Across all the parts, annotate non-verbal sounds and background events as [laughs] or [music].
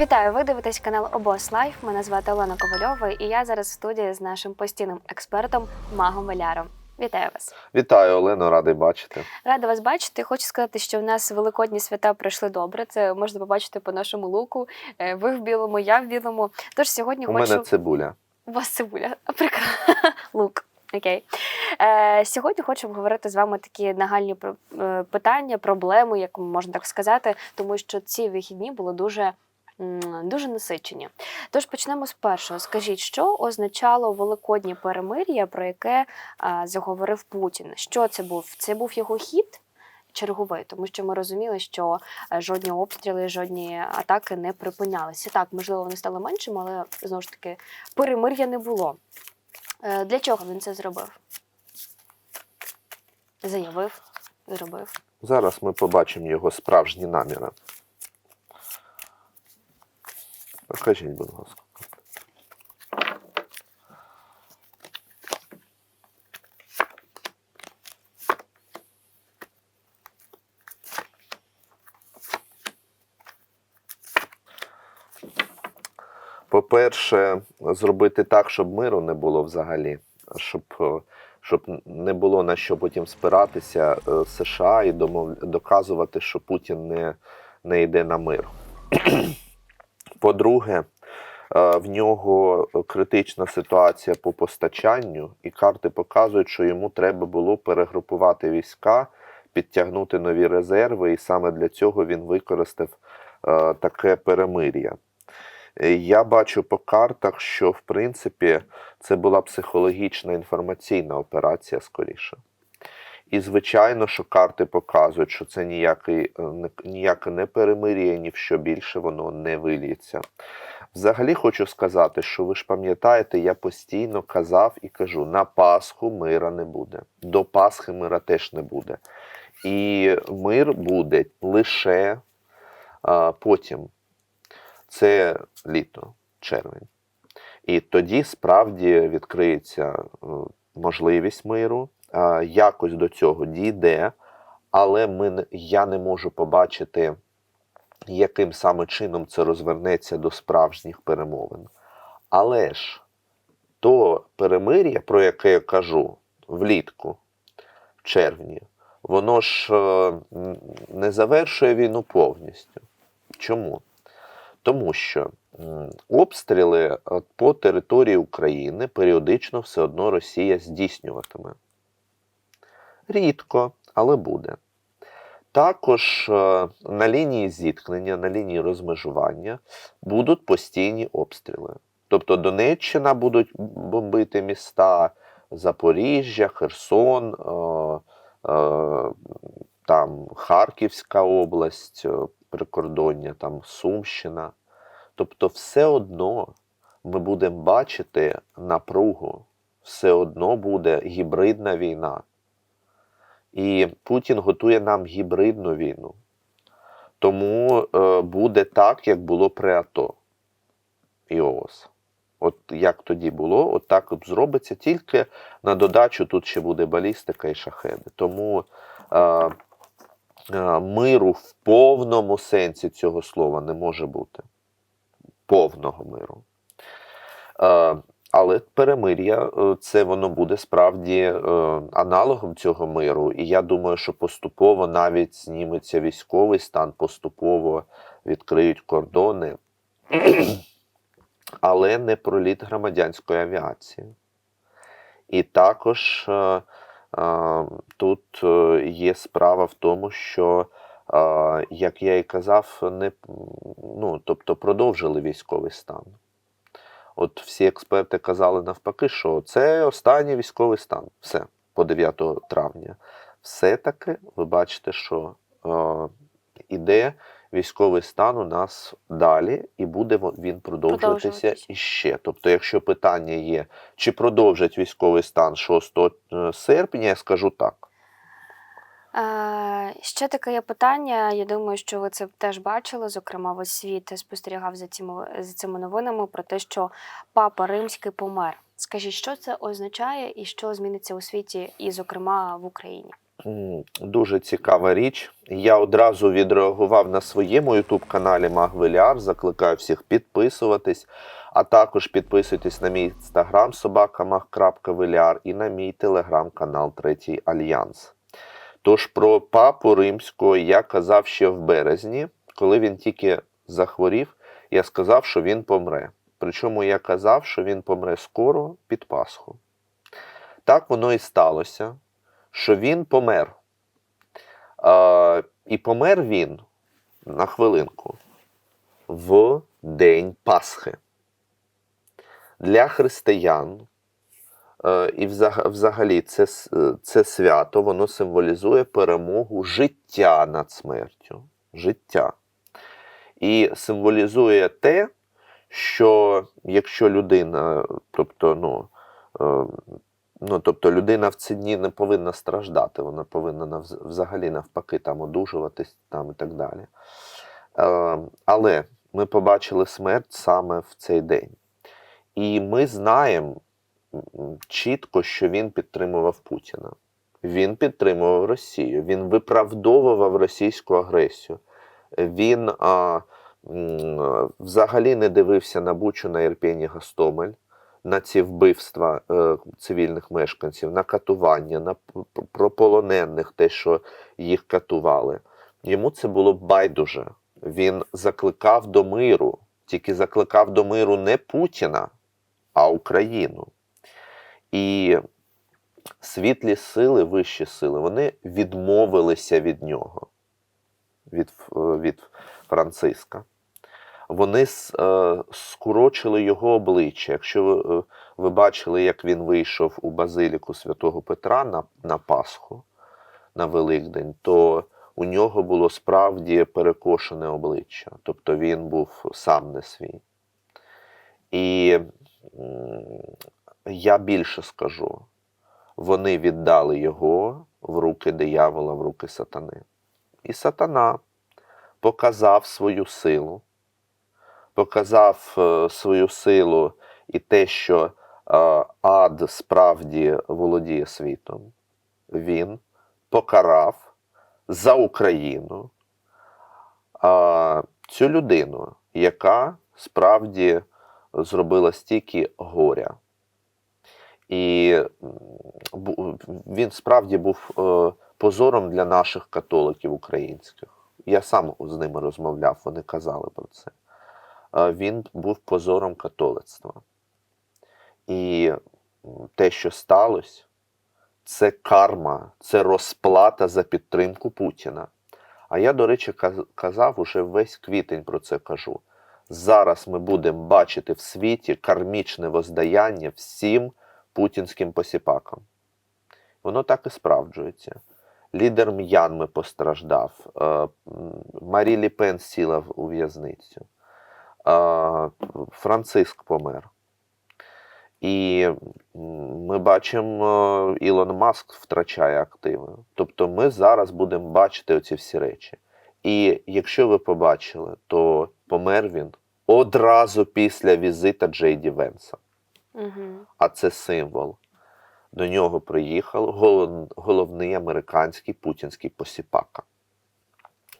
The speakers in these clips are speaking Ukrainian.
Вітаю! Ви дивитесь канал Обос Лайф. Мене звати Олена Ковальова, і я зараз в студії з нашим постійним експертом Магом Валяром. Вітаю вас! Вітаю, Олено, радий бачити. Рада вас бачити. Хочу сказати, що в нас великодні свята пройшли добре. Це можна побачити по нашому луку. Е, Ви в білому, я в білому. Тож сьогодні У хочу мене цибуля. у вас цибуля. [laughs] Прекрасно. Лук. Окей. Е, сьогодні хочу обговорити з вами такі нагальні е, питання, проблеми, як можна так сказати, тому що ці вихідні були дуже. Дуже насичені. Тож почнемо з першого. Скажіть, що означало великоднє перемир'я, про яке заговорив Путін? Що це був? Це був його хід черговий, тому що ми розуміли, що е, жодні обстріли, жодні атаки не припинялися. Так, можливо, вони стали меншими, але знову ж таки перемир'я не було. Е, Для чого він це зробив? Заявив, зробив. Зараз ми побачимо його справжні наміри. Покажіть, будь ласка. По-перше, зробити так, щоб миру не було взагалі, щоб, е, щоб не було на що потім спиратися е, США і домов... доказувати, що Путін не, не йде на мир. По-друге, е, в нього критична ситуація по постачанню, і карти показують, що йому треба було перегрупувати війська, підтягнути нові резерви, і саме для цього він використав е, таке перемир'я. Е, Я бачу по картах, що в принципі це була психологічна інформаційна операція скоріше. І звичайно, що карти показують, що це ніякий, е, ніяке не перемир'я, ні в що більше воно не виліється. Взагалі хочу сказати, що ви ж пам'ятаєте, я постійно казав і кажу: на Пасху мира не буде. До Пасхи мира теж не буде. І мир буде лише а, потім. Це літо, червень. І тоді справді відкриється е, можливість миру, якось до цього дійде, але ми, я не можу побачити, яким саме чином це розвернеться до справжніх перемовин. Але ж то перемир'я, про яке я кажу влітку, в червні, воно ж е, не завершує війну повністю. Чому? Тому що обстріли е, по території України періодично все одно Росія здійснюватиме. Рідко, але буде. Також е, на лінії зіткнення, на лінії розмежування будуть постійні обстріли. Тобто Донеччина будуть бомбити міста, Запоріжжя, Херсон, е, е, там Харківська область, прикордоння, там Сумщина. Тобто, все одно ми будемо бачити напругу, все одно буде гібридна війна. І Путін готує нам гібридну війну. Тому е, буде так, як було при АТО і ООС. От як тоді було, от так от зробиться, тільки на додачу тут ще буде балістика і шахеди. Тому е, е, миру в повному сенсі цього слова не може бути. Повного миру. Е, але перемир'я е, це воно буде справді е, аналогом цього миру. І я думаю, що поступово навіть зніметься військовий стан, поступово відкриють кордони, [clears throat] але не проліт громадянської авіації. І також е, тут є справа в тому, що, як я і казав, не, ну, тобто продовжили військовий стан. От всі експерти казали навпаки, що це останній військовий стан. Все, по 9 травня. Все-таки ви бачите, що е, іде військовий стан у нас далі, і буде він продовжуватися іще. Тобто, якщо питання є, чи продовжать військовий стан 6 е, серпня, я скажу так. Е, ще таке є питання. Я думаю, що ви це теж бачили. Зокрема, весь світ спостерігав за цими, за цими новинами про те, що папа римський помер. Скажіть, що це означає і що зміниться у світі, і, зокрема, в Україні? дуже цікава річ. Я одразу відреагував на своєму youtube каналі Магвеліар. Закликаю всіх підписуватись, а також підписуйтесь на мій інстаграм собакамах.веліар і на мій телеграм-канал Третій Альянс. Тож про папу римського я казав ще в березні, коли він тільки захворів, я сказав, що він помре. Причому я казав, що він помре скоро під Пасху. Так воно і сталося, що він помер. А, і помер він на хвилинку в День Пасхи. Для християн і взагалі це, е, це свято воно символізує перемогу життя над смертю. Життя. І символізує те, що якщо людина, тобто, ну, е, ну, тобто людина в ці дні не повинна страждати, вона повинна взагалі навпаки там одужуватись там, і так далі. Е, але ми побачили смерть саме в цей день. І ми знаємо чітко, що він підтримував Путіна. Він підтримував Росію, він виправдовував російську агресію. Він а, взагалі не дивився на Бучу, на Ірпені Гостомель, на ці вбивства е, цивільних мешканців, на катування, на п- п- про полонених, те, що їх катували. Йому це було байдуже. Він закликав до миру, тільки закликав до миру не Путіна, а Україну. І світлі сили, вищі сили, вони відмовилися від нього, від, е, від Франциска. Вони е, скорочили його обличчя. Якщо ви, е, ви бачили, як він вийшов у базиліку святого Петра на, на Пасху, на Великдень, то у нього було справді перекошене обличчя. Тобто він був сам не свій. І я більше скажу: вони віддали його в руки диявола, в руки сатани. І сатана показав свою силу, показав е, свою силу і те, що е, ад справді володіє світом. Він покарав за Україну цю людину, яка справді зробила стільки горя. І він справді був е, позором для наших католиків українських. Я сам з ними розмовляв, вони казали про це. Е, Він був позором католицтва. І те, що сталося, це карма, це розплата за підтримку Путіна. А я, до речі, казав уже весь квітень про це кажу. Зараз ми будемо бачити в світі кармічне воздаяння всім путінським посіпакам. Воно так і справджується. Лідер М'янми постраждав, е, Марі Лі Пен сіла у в'язницю, е, Франциск помер. І ми бачимо, е, Ілон Маск втрачає активи. Тобто ми зараз будемо бачити оці всі речі. І якщо ви побачили, то помер він одразу після візита Джейді Венса. А це символ. До нього приїхав головний американський путінський посіпака.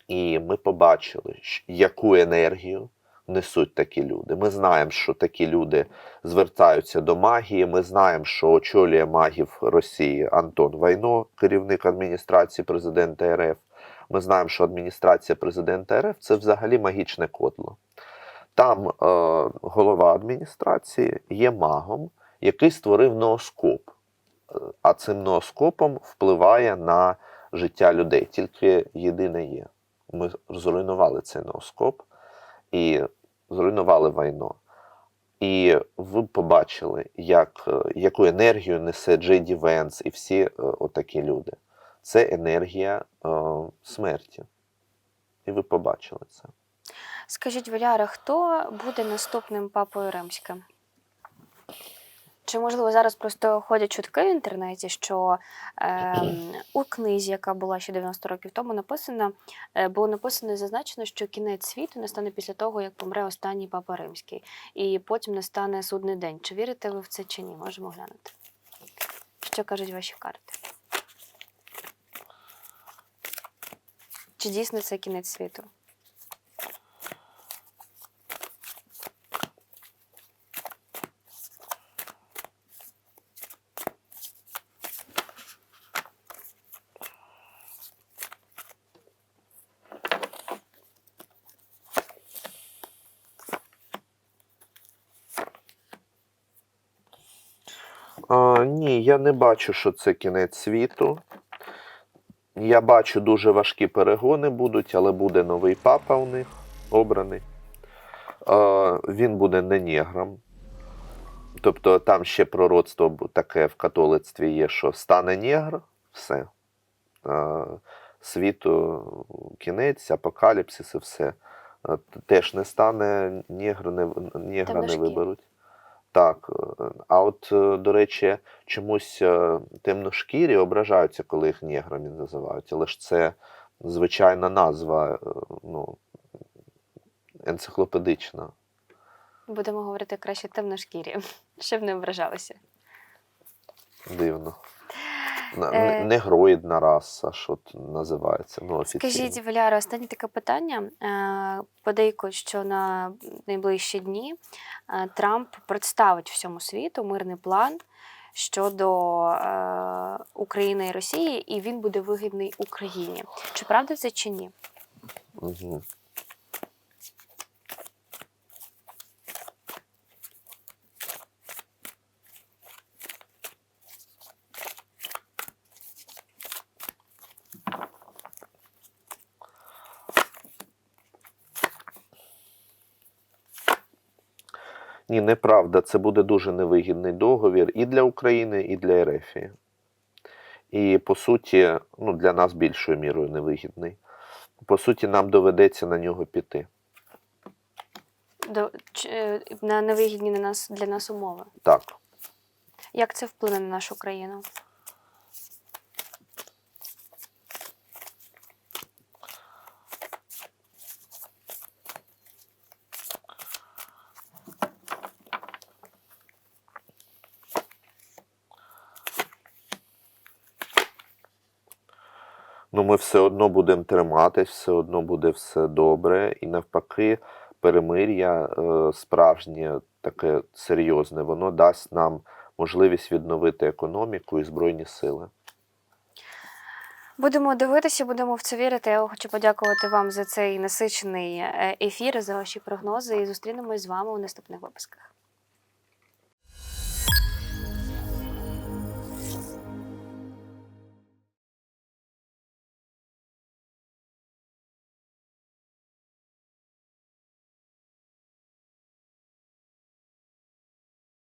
І ми побачили, яку енергію несуть такі люди. Ми знаємо, що такі люди звертаються до магії. Ми знаємо, що очолює магів Росії Антон Вайно, керівник адміністрації президента РФ. Ми знаємо, що адміністрація президента РФ це взагалі магічне кодло. Там е, голова адміністрації є магом, який створив нооскоп. Е, А цим нооскопом впливає на життя людей. Тільки єдине є. Ми зруйнували цей нооскоп і зруйнували вайно. І ви побачили, як, е, яку енергію несе Джей Ді Венс і всі е, отакі люди. Це енергія е, смерті. І ви побачили це. Скажіть, Валяра, хто буде наступним папою римським? Чи можливо зараз просто ходять чутки в інтернеті, що ем, у книзі, яка була ще 90 років тому, написано, е, було написано і зазначено, що кінець світу настане після того, як помре останній папа римський, і потім настане судний день. Чи вірите ви в це чи ні? Можемо глянути. Що кажуть ваші карти? Чи дійсно це кінець світу? А, ні, я не бачу, що це кінець світу. Я бачу, дуже важкі перегони будуть, але буде новий папа у них обраний. А, він буде не негром. Тобто там ще пророцтво таке в католицтві є, що стане негр, все. А, світу кінець, апокаліпсис і все. Теж не стане, негр не, негра не виберуть. Так. е, А от, е, до речі, чомусь е, темношкірі ображаються, коли їх неграми називають. Але ж це звичайна назва, ну, енциклопедична. Будемо говорити краще темношкірі, [laughs] щоб не ображалися. Дивно. Е. не- Негроїдна раса, що називається. Ну, офіційно. Скажіть, Валяра, останнє таке питання. Е, Подейкують, що на найближчі дні е, Трамп представить всьому світу мирний план щодо України і Росії, і він буде вигідний Україні. Чи правда це чи ні? Угу. Ні, неправда. Це буде дуже невигідний договір і для України, і для Ерефії. І по суті, ну, для нас більшою мірою невигідний. По суті, нам доведеться на нього піти. До, чи, е, на невигідні на нас, для нас умови. Так. Як це вплине на нашу країну? Ну, ми все одно будемо триматись, все одно буде все добре. І навпаки, перемир'я е, справжнє, таке серйозне, воно дасть нам можливість відновити економіку і збройні сили. Будемо дивитися, будемо в це вірити. Я хочу подякувати вам за цей насичений е, ефір, за ваші прогнози і зустрінемось з вами у наступних випусках.